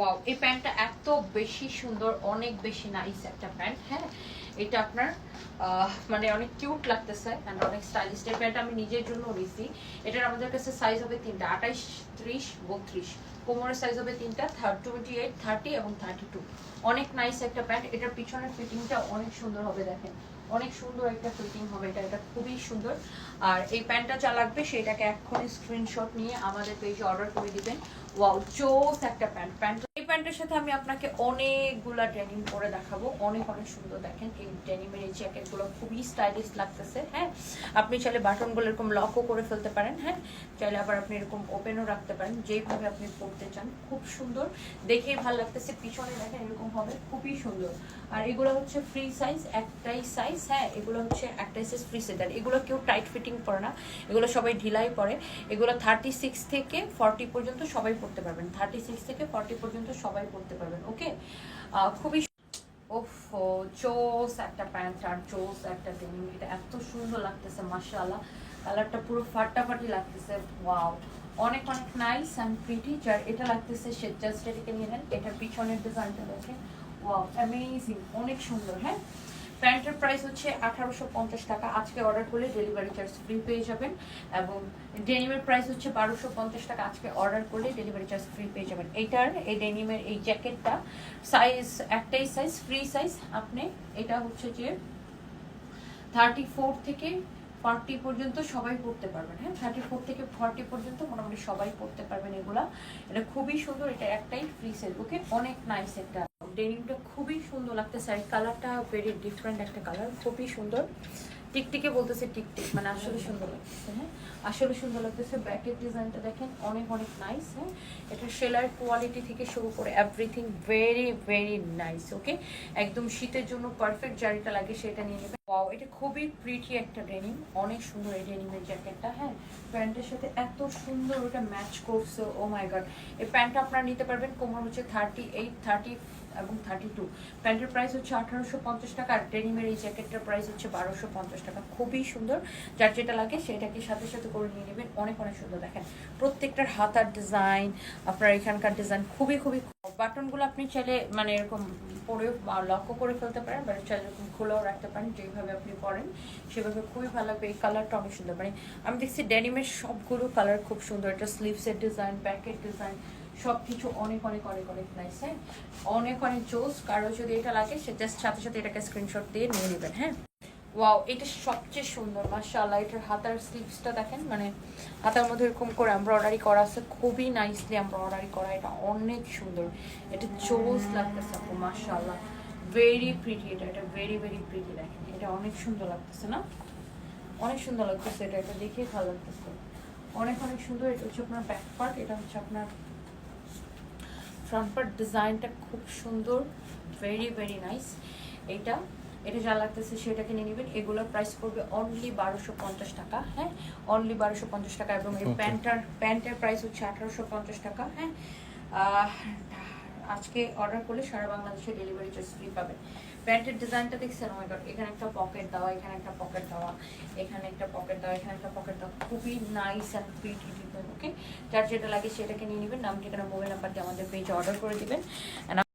Wow এই প্যান্টটা এত বেশি সুন্দর, অনেক বেশি নাইস একটা প্যান্ট হ্যাঁ? এটা আপনার মানে অনেক কিউট লাগতেছে অ্যান্ড অনেক স্টাইলিশ এই প্যান্ট আমি নিজের জন্য নিছি। এটার আমাদের কাছে সাইজ হবে তিনটা, আঠাইশ, ত্রিশ, বত্রিশ। কোমরের সাইজ হবে তিনটা টোয়েন্টি এইট থার্টি এবং থার্টি টু অনেক নাইস একটা প্যান্ট। এটার পিছনের ফিটিংটা অনেক সুন্দর হবে, দেখেন। অনেক সুন্দর একটা ফিটিং হবে এটা এটা খুবই সুন্দর। আর এই প্যান্টটা যা লাগবে সেটাকে এক্ষুনি স্ক্রিনশট নিয়ে আমাদের পেজে অর্ডার করে দিবেন। ওয়াও চোস একটা প্যান্ট। প্যান্ট এই প্যান্টের সাথে আমি আপনাকে অনেকগুলা ডেনিম পরে দেখাবো। অনেক অনেক সুন্দর দেখেন। এই ডেনিমের এই জ্যাকেটগুলো খুবই স্টাইলিশ লাগতেছে হ্যাঁ? আপনি চাইলে বাটনগুলো এরকম লকও করে ফেলতে পারেন হ্যাঁ? চাইলে আবার আপনি এরকম ওপেনও রাখতে পারেন। যেইভাবে আপনি পরতে চান, খুব সুন্দর। দেখেই ভালো লাগতেছে। পিছনে দেখেন এরকম হবে, খুবই সুন্দর। আর এগুলো হচ্ছে ফ্রি সাইজ একটাই সাইজ হ্যাঁ এগুলো হচ্ছে একটা সাইজ ফ্রি সাইজ আর এগুলো কেউ টাইট ফিটিং করে না। এগুলো সবাই ঢিলাই পরে এগুলো থার্টি সিক্স থেকে ফর্টি পর্যন্ত সবাই পড়তে পারবেন। থার্টি সিক্স থেকে ফর্টি পর্যন্ত সবাই পড়তে পারবেন ওকে খুবই ওফ, চোস একটা প্যান্ট আর চোস একটা ডেনিম এটা এত সুন্দর লাগতেছে, মাশাআল্লাহ। কালারটা পুরো ফাটাফাটি লাগতেছে ওয়াও অনেক অনেক নাইস অ্যান্ড প্রিটি যার এটা লাগতেছে, সে জাস্ট এটাকে নিয়ে নেন। এটার পিছনের ডিজাইনটা দেখেন। ওয়াও অ্যামেজিং অনেক সুন্দর হ্যাঁ? প্যান্টের প্রাইস হচ্ছে আঠারোশো পঞ্চাশ টাকা। আজকে অর্ডার করলে ডেলিভারি চার্জ ফ্রি পেয়ে যাবেন এবং ডেনিমের প্রাইস হচ্ছে বারোশো পঞ্চাশ টাকা। আজকে অর্ডার করলে ডেলিভারি চার্জ ফ্রি পেয়ে যাবেন। এইটার এই ডেনিমের এই জ্যাকেটটা সাইজ একটাই সাইজ ফ্রি সাইজ আপনি এটা হচ্ছে যে থার্টি ফোর থেকে ফর্টি পর্যন্ত সবাই পড়তে পারবেন হ্যাঁ? থার্টি ফোর থেকে ফর্টি পর্যন্ত মোটামুটি সবাই পড়তে পারবেন এগুলা। এটা খুবই সুন্দর, এটা একটাই ফ্রি সেল ওকে অনেক নাইস একটা ডেনিমটা খুবই সুন্দর লাগতেছে আর কালারটা ভেরি ডিফারেন্ট একটা কালার খুবই সুন্দর। টিকটিকে বলতেছে টিকটিক মানে আসলে সুন্দর লাগতেছে হ্যাঁ? আসলে সুন্দর লাগতেছে ব্যাকের ডিজাইনটা দেখেন অনেক অনেক নাইস হ্যাঁ? এটা সেলার কোয়ালিটি থেকে শুরু করে everything very very nice okay একদম শীতের জন্য পারফেক্ট জারিটা লাগে সেটা নিয়ে নেবেন। ওয়াও এটা খুবই প্রিটি একটা ডেনিম অনেক সুন্দর এই ডেনিমের জ্যাকেটটা হ্যাঁ? প্যান্টের সাথে এত সুন্দর ওটা ম্যাচ করছে ও মাই গড এই প্যান্টটা আপনারা নিতে পারবেন কোমর হচ্ছে থার্টি এইট থার্টি এবং থার্টি টু প্যান্টের প্রাইস হচ্ছে আঠারোশো পঞ্চাশ টাকা আর ডেনিমের এই জ্যাকেটটার প্রাইস হচ্ছে বারোশো পঞ্চাশ টাকা। খুবই সুন্দর। যার যেটা লাগে সেটাকে সাথে সাথে করে নিয়ে নেবেন। অনেক অনেক সুন্দর। দেখেন, প্রত্যেকটার হাতার ডিজাইন আপনার এখানকার ডিজাইন খুবই খুবই বাটনগুলো আপনি চাইলে মানে এরকম পরে লক্ষ্য করে ফেলতে পারেন বা চাইলে এরকম খোলাও রাখতে পারেন, যেভাবে আপনি পরেন সেভাবে খুবই ভালো লাগবে। এই কালারটা অনেক সুন্দর। মানে আমি দেখছি ডেনিমের সবগুলো কালার খুব সুন্দর। এটা স্লিভসের ডিজাইন ব্যাকের ডিজাইন সব কিছু অনেক অনেক অনেক অনেক নাইস হ্যাঁ? অনেক অনেক জোস। কারও যদি এটা লাগে, সে জাস্ট সাথে সাথে এটাকে স্ক্রিনশট দিয়ে নিয়ে নেবেন হ্যাঁ? ওয়াও এটা সবচেয়ে সুন্দর, মাশাআল্লাহ। এটার হাতার স্লিভসটা দেখেন মানে হাতার মধ্যে এরকম করে এমব্রয়ডারি করা আছে, খুবই নাইসলি এমব্রয়ডারি করা। এটা অনেক সুন্দর। এটা জোস লাগতেছে আপু, মাশাআল্লাহ। ভেরি প্রিটি এটা এটা ভেরি ভেরি প্রিটি দেখেন। এটা অনেক সুন্দর লাগতেছে না? অনেক সুন্দর লাগতেছে এটা এটা দেখে ভালো লাগতেছে। অনেক অনেক সুন্দর। এটা হচ্ছে আপনার ব্যাক পার্ট এটা হচ্ছে আপনার ফ্রন্ট পার্ট ডিজাইনটা খুব সুন্দর ভেরি ভেরি নাইস এইটা এটা যা লাগতেছে সেটাকে নিয়ে নেবেন। এগুলোর প্রাইস পড়বে অনলি বারোশো পঞ্চাশ টাকা হ্যাঁ? অনলি বারোশো পঞ্চাশ টাকা এবং এই Okay. প্যান্টার প্যান্টের প্রাইস হচ্ছে আঠারোশো পঞ্চাশ টাকা হ্যাঁ? আজকে অর্ডার করলে সারা বাংলাদেশে ডেলিভারি চার্জ ফ্রি পাবেন। প্যান্টের ডিজাইনটা দেখছেন? আমার এখানে একটা পকেট দেওয়া এখানে একটা পকেট দেওয়া এখানে একটা পকেট দেওয়া এখানে একটা পকেট দেওয়া। খুবই nice and pretty design okay যার যেটা লাগে সেটাকে নিয়ে নেবেন। নাম ঠিকানা মোবাইল নাম্বার দিয়ে আমাদের পেজে অর্ডার করে দিবেন।